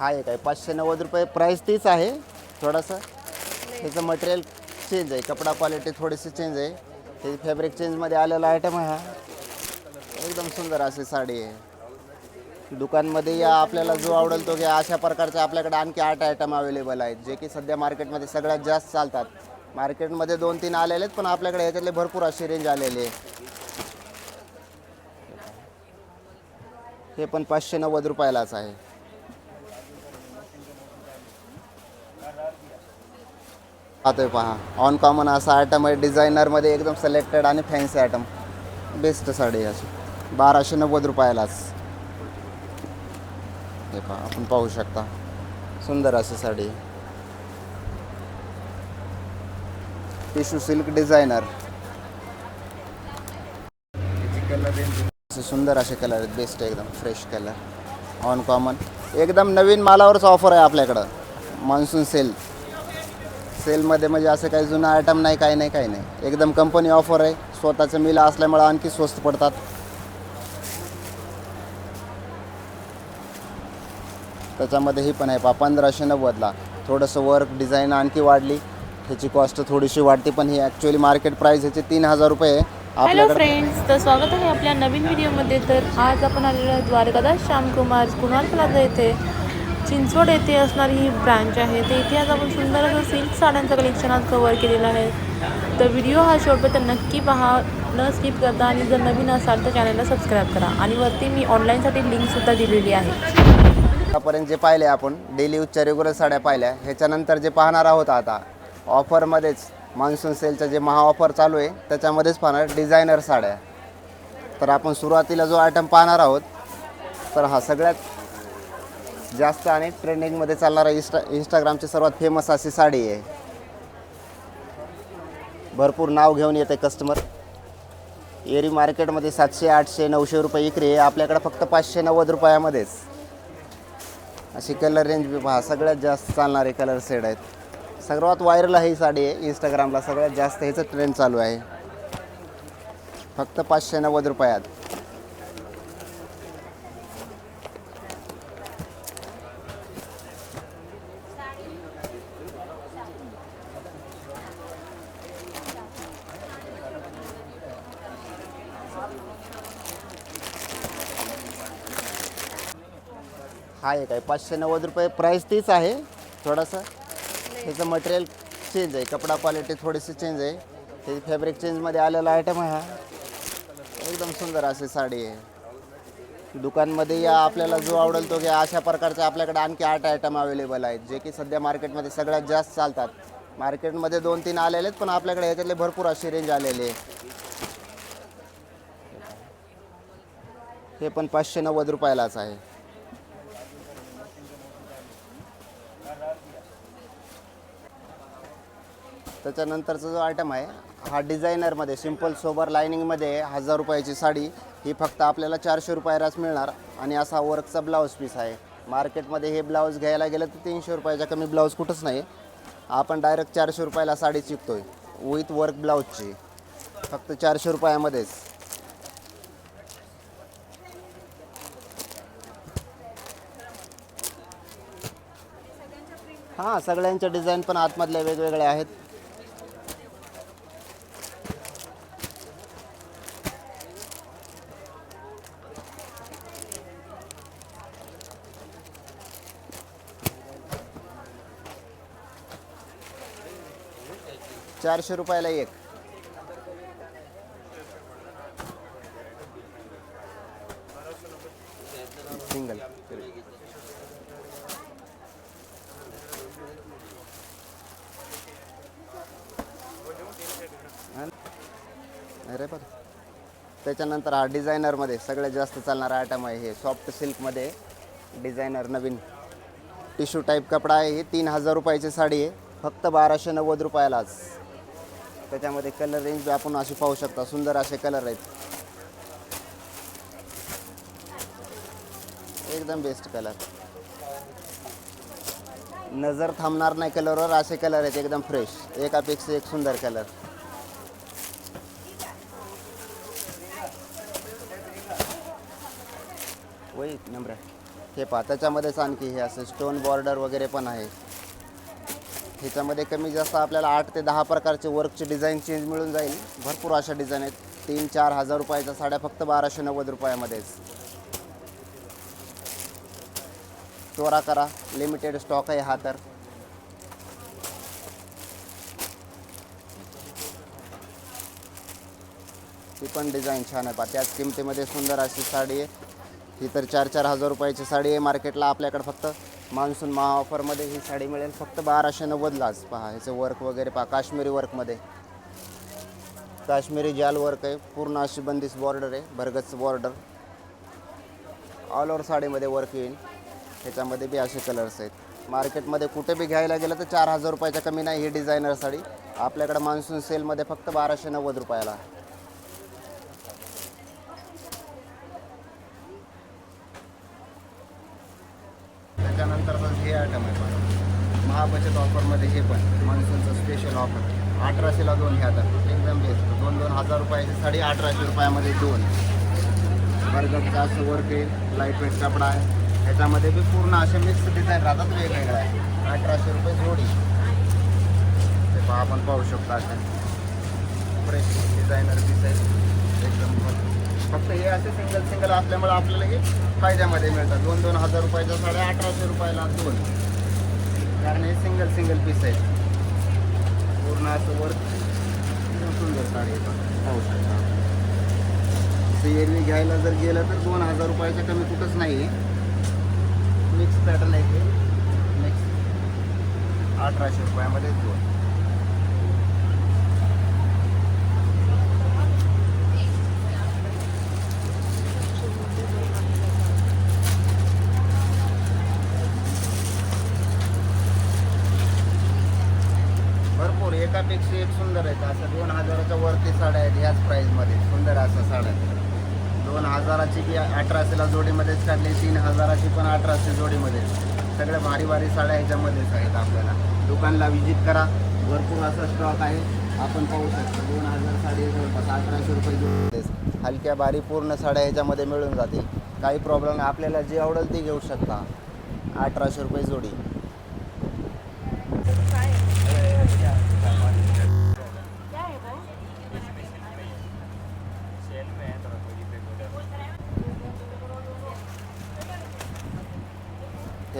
हा एक आहे. पाचशे नव्वद रुपये प्राईस तीच आहे. थोडासा ह्याचं मटेरियल चेंज आहे. कपडा क्वालिटी थोडीशी चेंज आहे. हे फॅब्रिक चेंजमध्ये आलेला आयटम आहे हा. एकदम सुंदर अशी साडी आहे. दुकानमध्ये या आपल्याला जो आवडेल तो घ्या. अशा प्रकारचे आपल्याकडे आणखी आठ आयटम अवेलेबल आहेत. जे की सध्या मार्केटमध्ये सगळ्यात जास्त चालतात. मार्केटमध्ये दोन तीन आलेले आहेत पण आपल्याकडे ह्याच्यातले भरपूर अशी रेंज आलेली आहे. हे पण पाचशे नव्वद रुपयालाच आहे. पाहतोय पहा. ऑन कॉमन असा आयटम आहे डिझायनरमध्ये एकदम सिलेक्टेड आणि फॅन्सी आयटम बेस्ट साडी अशी. बाराशे नव्वद रुपयालाच. हे पहा आपण पाहू शकता. सुंदर अशी साडी. टिशू सिल्क डिझायनर असे सुंदर असे कलर आहेत. बेस्ट एकदम फ्रेश कलर ऑन कॉमन एकदम नवीन मालावरच ऑफर आहे आपल्याकडं. मान्सून सेल सेलमध्ये म्हणजे असं काही जुनं आयटम नाही काही नाही काही नाही. एकदम कंपनी ऑफर आहे. स्वतःचं मिल असल्यामुळे आणखी स्वस्त पडतात. त्याच्यामध्ये ही पण आहे पा पंधराशे नव्वदला. थोडंसं वर्क डिझाईन आणखी वाढली. ह्याची कॉस्ट थोडीशी वाढते पण ही ॲक्च्युअली मार्केट प्राईस ह्याची तीन हजार रुपये आहे. हॅलो फ्रेंड्स तर स्वागत आहे आपल्या नवीन व्हिडिओमध्ये तर आज आपण आलेलो आहे द्वारकादास श्यामकुमार कुणाल प्लाझा येथे चिंचवड येथे असणारी ही ब्रँच आहे. तर इथे आज आपण सुंदर असं सिल्क साड्यांचं कलेक्शन आज कवर केलेलं आहे. तर व्हिडिओ हा शेवटपर्यंत नक्की पहा. न स्किप करता आणि जर नवीन असाल तर चॅनलला सबस्क्राईब करा. आणि वरती मी ऑनलाईनसाठी लिंकसुद्धा दिलेली आहे. आतापर्यंत जे पाहिले आपण डेली यूजच्या रेग्युलर साड्या पाहिल्या. ह्याच्यानंतर जे पाहणार आहोत आता ऑफरमध्येच मान्सून सेलचं जे महा ऑफर चालू आहे त्याच्यामध्येच पाहणार डिझायनर साड्या. तर आपण सुरुवातीला जो आयटम पाहणार आहोत तर हा सगळ्यात जास्त आणि ट्रेंडिंगमध्ये चालणारा इंस्टा इंस्टाग्रामची सर्वात फेमस अशी साडी आहे. भरपूर नाव घेऊन येते कस्टमर एरी मार्केटमध्ये सातशे आठशे नऊशे रुपये विक्री आहे. आपल्याकडे फक्त पाचशे नव्वद रुपयामध्येच. अशी कलर रेंज बी पहा. सगळ्यात जास्त चालणारे कलर सेड आहेत. सर्वात व्हायरल ही साडी आहे. इंस्टाग्रामला सगळ्यात जास्त ह्याचं ट्रेंड चालू आहे. फक्त पाचशे नव्वद रुपयात. हा एक आहे. पाचशे नव्वद रुपये प्राईस तीच आहे. थोडंसं त्याचं मटेरियल चेंज आहे. कपडा क्वालिटी थोडीशी चेंज आहे. ते फॅब्रिक चेंजमध्ये आलेला आयटम आहे हा. एकदम सुंदर अशी साडी आहे. दुकानमध्ये या आपल्याला जो आवडेल तो घ्या. अशा प्रकारचे आपल्याकडे आणखी आठ आयटम अवेलेबल आहेत. जे की सध्या मार्केटमध्ये सगळ्यात जास्त चालतात. मार्केटमध्ये दोन तीन आलेले आहेत पण आपल्याकडे ह्याच्यातले भरपूर अशी रेंज आलेली आहे. हे पण पाचशे नव्वद रुपयालाच आहे. त्याच्यानंतरचा जो आयटम आहे हा डिझायनरमध्ये सिंपल सोबर लायनिंगमध्ये हजार रुपयाची साडी ही फक्त आपल्याला चारशे रुपयालाच मिळणार. आणि असा वर्कचा ब्लाऊज पीस आहे. मार्केटमध्ये हे ब्लाऊज घ्यायला गेलं तर तीनशे रुपयाच्या कमी ब्लाऊज कुठंच नाही. आपण डायरेक्ट चारशे रुपयाला साडी शिकतोय विथ वर्क ब्लाऊजची फक्त चारशे रुपयामध्येच. हां सगळ्यांच्या डिझाईन पण आतमधल्या वेगवेगळ्या आहेत. चारशे रुपयाला एक. सिंगल अरे बघ त्याच्यानंतर हा डिझायनरमध्ये सगळ्यात जास्त चालणारा आयटम आहे हे सॉफ्ट सिल्कमध्ये डिझायनर नवीन. टिश्यू टाईप कपडा आहे ही तीन हजार रुपयाची साडी आहे. फक्त बाराशे नव्वद रुपयालाच. त्याच्यामध्ये कलर रेंज आपण अशी पाहू शकता सुंदर असे कलर आहेत. एकदम बेस्ट कलर नजर थांबणार नाही कलरवर असे कलर आहेत एकदम फ्रेश एकापेक्षा एक सुंदर कलर वही नंबर हे पहा त्याच्यामध्येच आणखी हे असं स्टोन बॉर्डर वगैरे पण आहे. ह्याच्यामध्ये कमी जास्त आपल्याला आठ ते दहा प्रकारचे वर्कचे डिझाईन चेंज मिळून जाईल. भरपूर अशा डिझाईन आहेत. तीन चार हजार रुपयाच्या साड्या फक्त बाराशे नव्वद रुपयामध्येच. चोरा करा. लिमिटेड स्टॉक आहे हा तर. ती पण डिझाईन छान आहे. पा त्याच किमतीमध्ये सुंदर अशी साडी आहे. ही तर चार चार हजार रुपयाची साडी आहे. मार्केटला आपल्याकडे फक्त मान्सून महा ऑफरमध्ये ही साडी मिळेल. फक्त बाराशे नव्वदलाच. पहा ह्याचं वर्क वगैरे पहा काश्मीरी वर्कमध्ये काश्मीरी जाल वर्क आहे. पूर्ण अशी बंदिश बॉर्डर आहे भरगच बॉर्डर ऑल ओव्हर साडीमध्ये वर्क येईल. ह्याच्यामध्ये बी असे कलर्स आहेत. मार्केटमध्ये कुठे बी घ्यायला गेलं तर चार हजार रुपयाच्या कमी नाही ही डिझायनर साडी. आपल्याकडे मान्सून सेलमध्ये फक्त बाराशे नव्वद रुपयाला. त्याच्यानंतर हे आयटम आहे पण महाबचत ऑफरमध्ये हे पण मान्सूनचं स्पेशल ऑफर अठराशेला दोन ह्या तर एकदम बेस्ट दोन दोन हजार रुपयाचे साडी अठराशे रुपयामध्ये दोन. वर्गाचा असं वर्क आहे लाइट वेट कपडा आहे. ह्याच्यामध्ये बी पूर्ण असे मिक्स डिझाईन राहतात वेगवेगळ्या अठराशे रुपये जोडी. ते पहा आपण पाहू शकतो असे. फ्रेश डिझायनर पीस आहे. एकदम बरं फक्त हे असे सिंगल सिंगल असल्यामुळे आपल्याला हे फायद्यामध्ये मिळतात. दोन दोन हजार रुपयाच्या साड्या अठराशे रुपयाला दोन. कारण हे सिंगल सिंगल पीस आहे पूर्ण असं वर सुंदर साडी आहे. पण. पाहू शकता एरवी घ्यायला जर गेलं तर दोन हजार रुपयाच्या कमी कुठंच नाही मिक्स पॅटर्न आहे ते मिक्स अठराशे रुपयामध्ये दोन भरपूर एकापेक्षा एक सुंदर आहेत असं दोन हजाराच्या वरती साड्या आहेत ह्याच प्राईजमध्ये सुंदर असं साड्या. दोन हजाराची बी अठराशेला जोडीमध्येच काढली तीन हजाराची पण अठराशे जोडीमध्ये. सगळ्या भारी भारी साड्या ह्याच्यामध्येच आहेत आपल्याला. दुकानला व्हिजिट करा. भरपूर असा स्टॉक आहे. आपण पाहू शकतो. दोन हजार साडी जवळपास अठराशे रुपये जोडीमध्येच. हलक्या भारी पूर्ण साड्या ह्याच्यामध्ये मिळून जातील. काही प्रॉब्लेम नाही. आपल्याला जे आवडेल ते घेऊ शकता. अठराशे रुपये जोडी.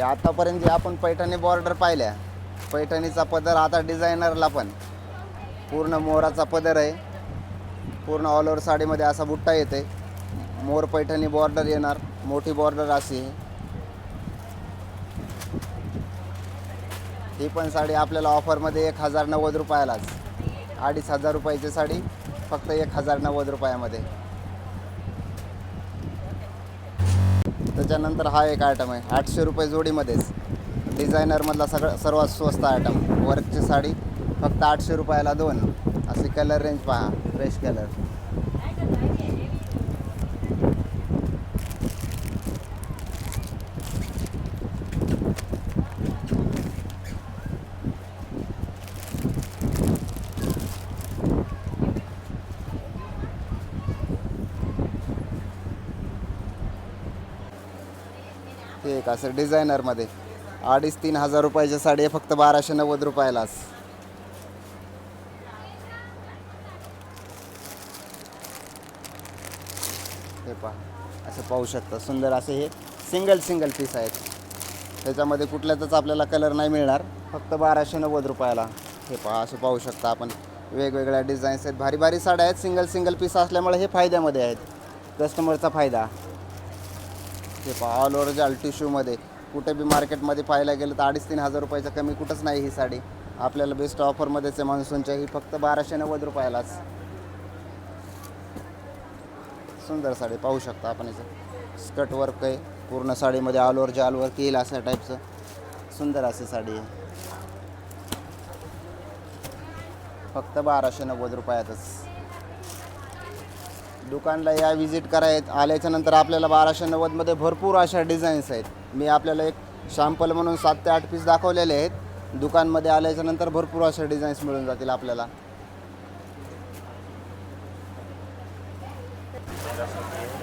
हे आतापर्यंत जे आपण पैठणी बॉर्डर पाहिल्या पैठणीचा पदर आता डिझायनरला पण. पूर्ण मोराचा पदर आहे. पूर्ण ऑल ओव्हर साडीमध्ये असा बुट्टा येते. मोर पैठणी बॉर्डर येणार. मोठी बॉर्डर अशी आहे. ही पण साडी आपल्याला ऑफरमध्ये एक हजार नव्वद रुपयालाच. अडीच हजार रुपयाची साडी फक्त एक हजार नव्वद रुपयामध्ये. त्याच्यानंतर हा एक आयटम आहे. आठशे रुपये जोडीमध्येच. डिझायनरमधला सगळं सर्वात स्वस्त आयटम वर्कची साडी फक्त आठशे रुपयाला दोन. असे कलर रेंज पहा फ्रेश कलर एक असं डिझायनरमध्ये. अडीच तीन हजार रुपयाच्या साडी आहे फक्त बाराशे नव्वद रुपयालाच हे पहा असं पाहू शकता सुंदर असे हे सिंगल सिंगल पीस आहेत. त्याच्यामध्ये कुठल्यातच आपल्याला कलर नाही मिळणार फक्त बाराशे नव्वद रुपयाला. हे पहा असं पाहू शकता आपण. वेगवेगळ्या डिझाईन्स आहेत. भारी भारी साड्या आहेत. सिंगल सिंगल पीस असल्यामुळे हे फायद्यामध्ये आहेत. कस्टमरचा फायदा. हे पहा ऑल ओव्हर जाल टिश्यूमध्ये कुठे बी मार्केटमध्ये पाहायला गेलं तर अडीच तीन हजार रुपयाच्या कमी कुठंच नाही ही साडी. आपल्याला बेस्ट ऑफरमध्येच आहे मान्सूनच्या ही फक्त बाराशे नव्वद रुपयालाच. सुंदर साडी पाहू शकता आपण याचं स्कर्ट वर्क आहे पूर्ण साडीमध्ये ऑल ओव्हर जाल वर्क येईल अशा टाईपचं सुंदर अशी साडी आहे. फक्त बाराशे नव्वद रुपयातच. दुकानला या विजिट करायत. आल्याच्यानंतर आपल्याला बाराशे नव्वदमध्ये भरपूर अशा डिझाईन्स आहेत. मी आपल्याला एक शॅम्पल म्हणून सात ते आठ पीस दाखवलेले आहेत. दुकानमध्ये आल्याच्यानंतर भरपूर अशा डिझाईन्स मिळून जातील आपल्याला.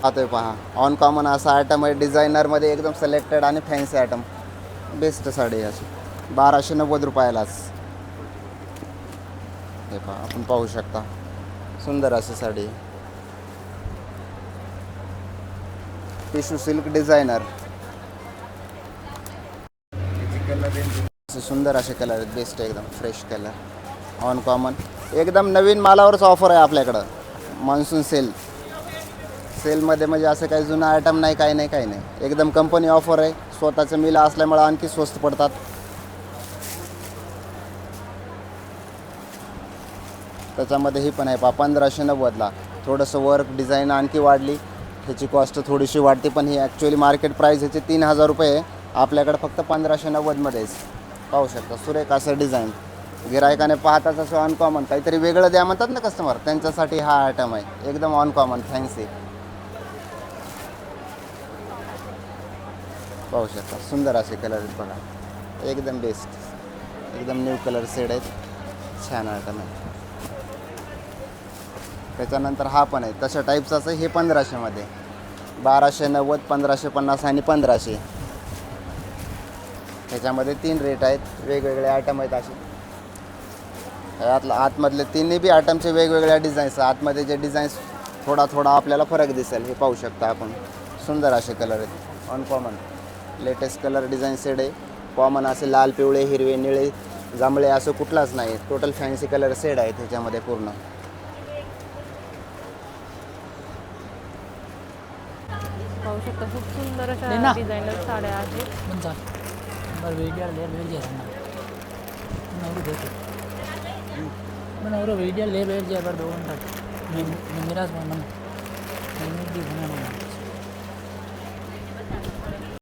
पाहतोय पहा. ऑन कॉमन असा आयटम आहे. डिझायनरमध्ये एकदम सिलेक्टेड आणि फॅन्सी आयटम बेस्ट साडी अशी. बाराशे नव्वद रुपयालाच. हे पहा आपण पाहू शकता. सुंदर अशी साडी. Tissue silk designer. असे सुंदर असे कलर आहेत बेस्ट एकदम फ्रेश कलर ऑन कॉमन एकदम नवीन मालावरच ऑफर आहे आपल्याकडं. मान्सून सेल सेलमध्ये म्हणजे असं काही जुनं आयटम नाही काही नाही काही नाही. एकदम कंपनी ऑफर आहे. स्वतःचं मिल असल्यामुळे आणखी स्वस्त पडतात. त्याच्यामध्ये ही पण आहे पा पंधराशे नव्वदला. थोडंसं वर्क डिझाईन आणखी वाढली. ह्याची कॉस्ट थोडीशी वाढते पण ही ॲक्च्युली मार्केट प्राईस ह्याची तीन हजार रुपये आहे. आपल्याकडे फक्त पंधराशे नव्वदमध्येच पाहू शकता सुरेख असं डिझाईन गिरायकाने पाहताच असं अनकॉमन काहीतरी वेगळं द्या म्हणतात ना कस्टमर त्यांच्यासाठी हा आयटम आहे. एकदम अनकॉमन फॅन्सी पाहू शकता सुंदर असे कलर आहेत बघा. एकदम बेस्ट एकदम न्यू कलर सेड आहेत. छान आयटम आहे. त्याच्यानंतर हा पण आहे. तशा टाईपचं असं हे पंधराशेमध्ये. बाराशे नव्वद पंधराशे पन्नास आणि पंधराशे. ह्याच्यामध्ये तीन रेट आहेत. वेगवेगळे आयटम आहेत असे. यातलं आतमधले तिन्ही बी आयटमचे वेगवेगळ्या डिझाईन्स आतमध्ये जे डिझाईन्स थोडा थोडा आपल्याला फरक दिसेल. हे पाहू शकता आपण. सुंदर असे कलर आहेत. Uncommon latest colour design shade आहे कॉमन असे लाल पिवळे हिरवे निळे जांभळे असं कुठलाच नाही. टोटल फॅन्सी कलर सेड आहे त्याच्यामध्ये पूर्ण. पाहू शकता. खूप सुंदर अशा. डिझायनर साड्या आहेत. चाल बरं वेळ घ्या ना नवरू देतो पण नवरू वेडियाला लेर वेळ घ्या बरं दोन टाक. मी मिराज म्हणून. मी